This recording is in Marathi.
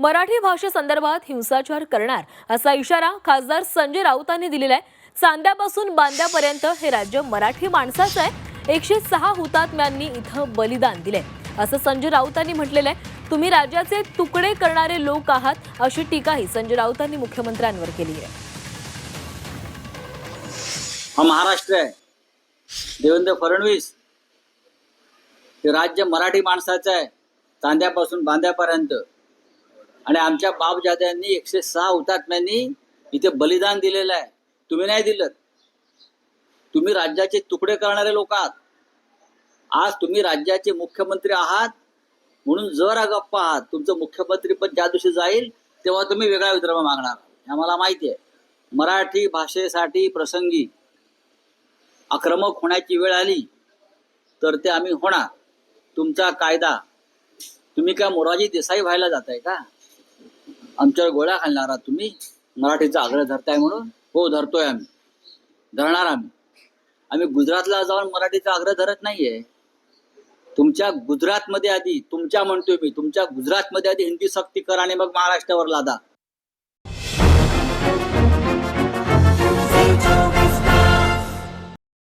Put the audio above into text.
मराठी भाषेसंदर्भात हिंसाचार करणार असा इशारा खासदार संजय राऊतांनी दिलेला आहे. चांद्यापासून बांद्यापर्यंत हे राज्य मराठी माणसाचं आहे. एकशे सहा हुतात्म्यांनी इथं बलिदान दिले असं संजय राऊतांनी म्हटलेलं आहे. तुम्ही राज्याचे तुकडे करणारे लोक आहात अशी टीकाही संजय राऊतांनी मुख्यमंत्र्यांवर केली आहे. हा महाराष्ट्र आहे. देवेंद्र फडणवीस हे राज्य मराठी माणसाचं आहे. चांद्यापासून बांद्यापर्यंत. आणि आमच्या बापजाद्यांनी एकशे सहा हुतात्म्यांनी इथे बलिदान दिलेलं आहे. तुम्ही नाही दिलं. तुम्ही राज्याचे तुकडे करणारे लोक आहात. आज तुम्ही राज्याचे मुख्यमंत्री आहात. म्हणून जर गप्पा आहात. तुमचं मुख्यमंत्री पण ज्या दिवशी जाईल तेव्हा तुम्ही वेगळा विदर्भ मागणार हे मला माहिती आहे. मराठी भाषेसाठी प्रसंगी आक्रमक होण्याची वेळ आली तर ते आम्ही होणार. तुमचा कायदा. तुम्ही काय मोराजी देसाई व्हायला जाताय का? आमच्यावर गोळ्या घालणार आहात तुम्ही. मराठीचा आग्रह धरताय म्हणून हो धरतोय आम्ही. धरणार आम्ही. आम्ही गुजरातला जाऊन मराठीचा आग्रह धरत नाहीये. तुमच्या गुजरातमध्ये आधी तुमच्या म्हणतोय मी तुमच्या गुजरातमध्ये आधी हिंदी सक्ती करा आणि मग महाराष्ट्रावर लादा.